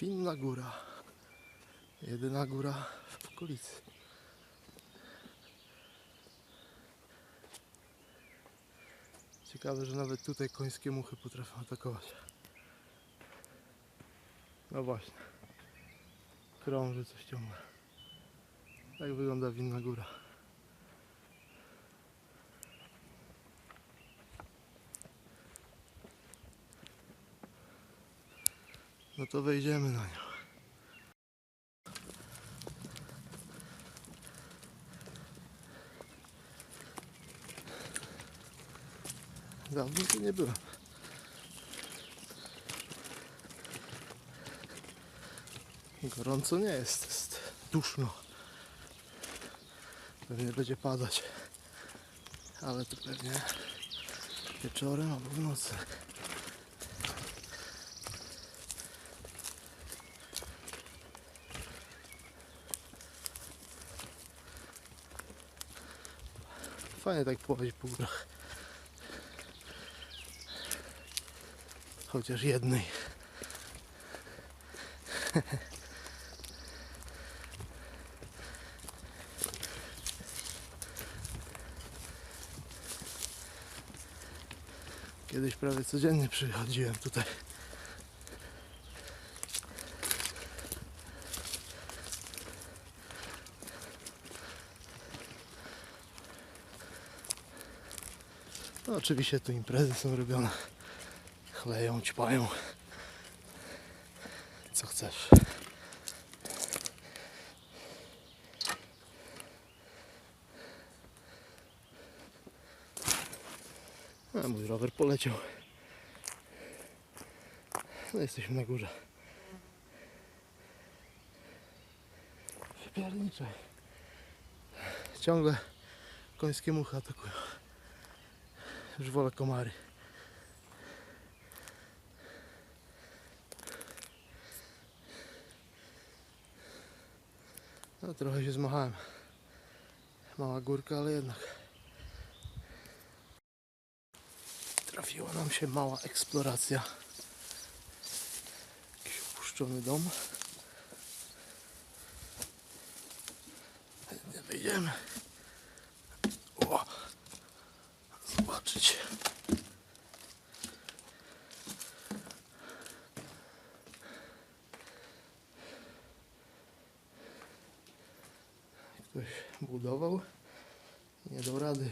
Winna góra. Jedyna góra w okolicy. Ciekawe, że nawet tutaj końskie muchy potrafią atakować. No właśnie. Krąży coś ciągle. Tak wygląda winna góra. No to wejdziemy na nią. Dawno tu nie byłem. Gorąco nie jest, jest duszno. Pewnie będzie padać. Ale to pewnie wieczorem albo w nocy. Fajnie tak pochodzić po górach. Chociaż jednej. Kiedyś prawie codziennie przychodziłem tutaj. Oczywiście tu imprezy są robione. Chleją, ćpają. Co chcesz. A mój rower poleciał. No jesteśmy na górze. Wypierniczaj. Ciągle końskie muchy atakują. Już wolę komary. No trochę się zmachałem. Mała górka, ale jednak. Trafiła nam się mała eksploracja. Jakiś opuszczony dom. Wyjdziemy. O! Zobaczyć. Ktoś budował. Nie dał rady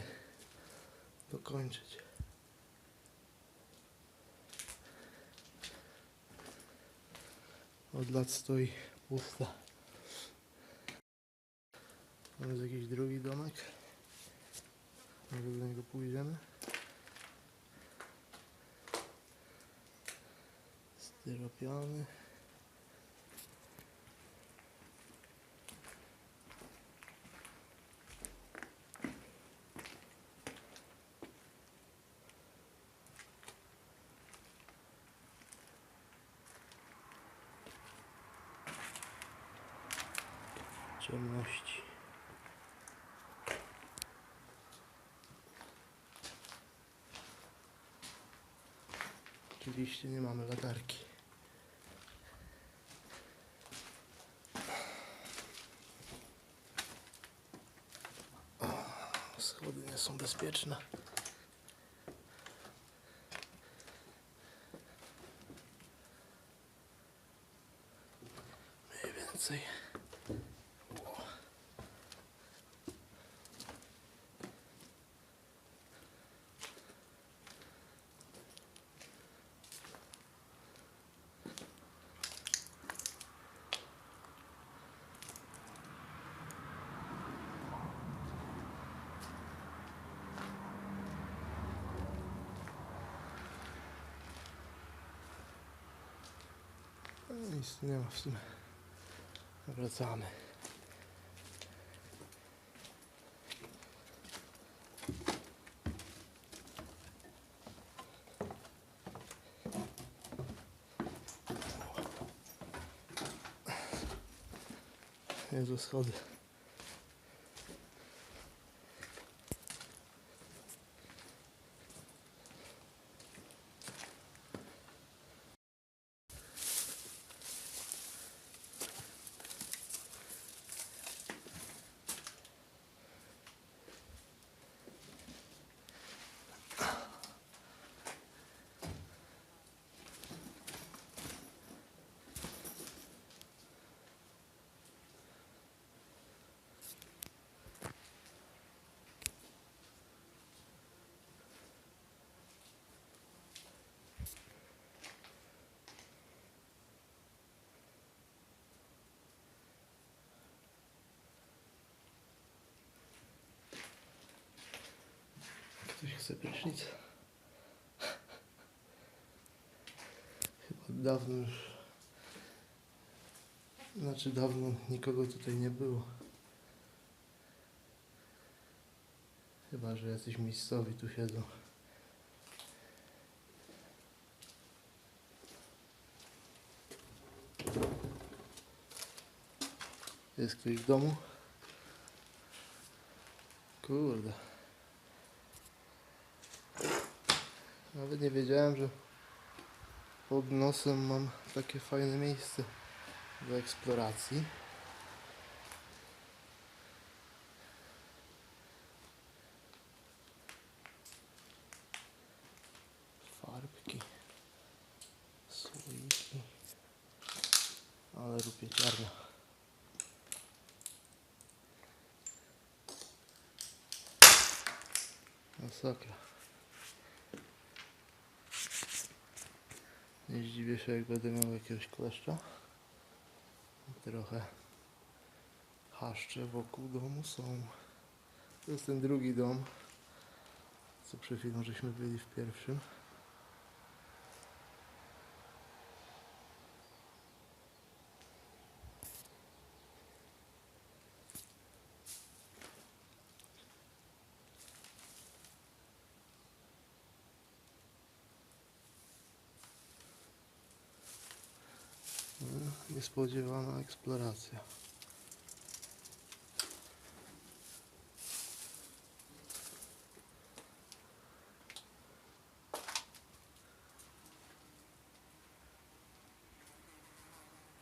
dokończyć. Od lat stoi pusta. Tam jest jakiś drugi domek. Może do niego pójdziemy. Styropiany. Ciemności. Oczywiście nie mamy latarki. O, schody nie są bezpieczne. Mniej więcej. No, Nic nie ma w sumie. Wracamy. Jezu, schody. Sobie prysznic. Chyba dawno już. Znaczy dawno nikogo tutaj nie było. Chyba, że jacyś miejscowi tu siedzą. Jest ktoś w domu? Kurde. Nawet nie wiedziałem, że pod nosem mam takie fajne miejsce do eksploracji. Farbki, słoiki, ale rupieciarnia. Masakra. Nie zdziwię się, jak będę miał jakiegoś kleszcza. Trochę haszcze wokół domu są. To jest ten drugi dom, co przed chwilą żeśmy byli w pierwszym. No, Niespodziewana eksploracja.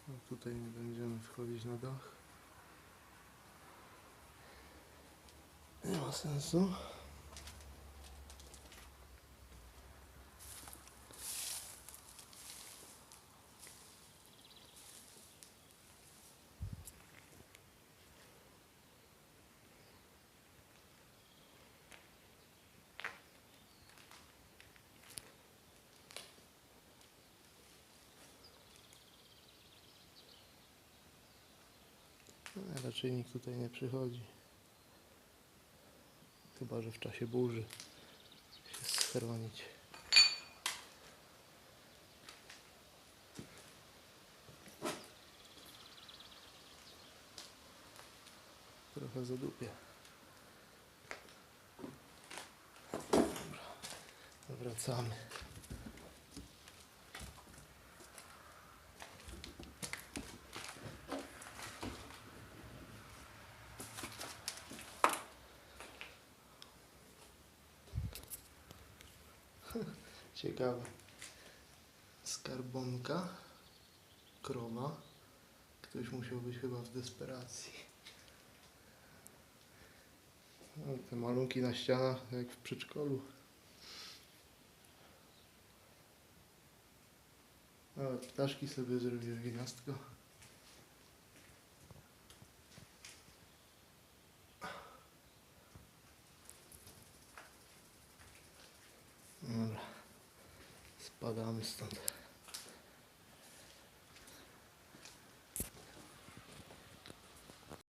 No tutaj nie będziemy wchodzić na dach. Nie ma sensu. No, raczej nikt tutaj nie przychodzi. Chyba, że w czasie burzy się schronić. Trochę zadupię. Dobra, wracamy. Ciekawe. Skarbonka. Krowa. Ktoś musiał być chyba w desperacji. No, te malunki na ścianach jak w przedszkolu. Nawet ptaszki sobie zrobiły gniazdko. Badamistan.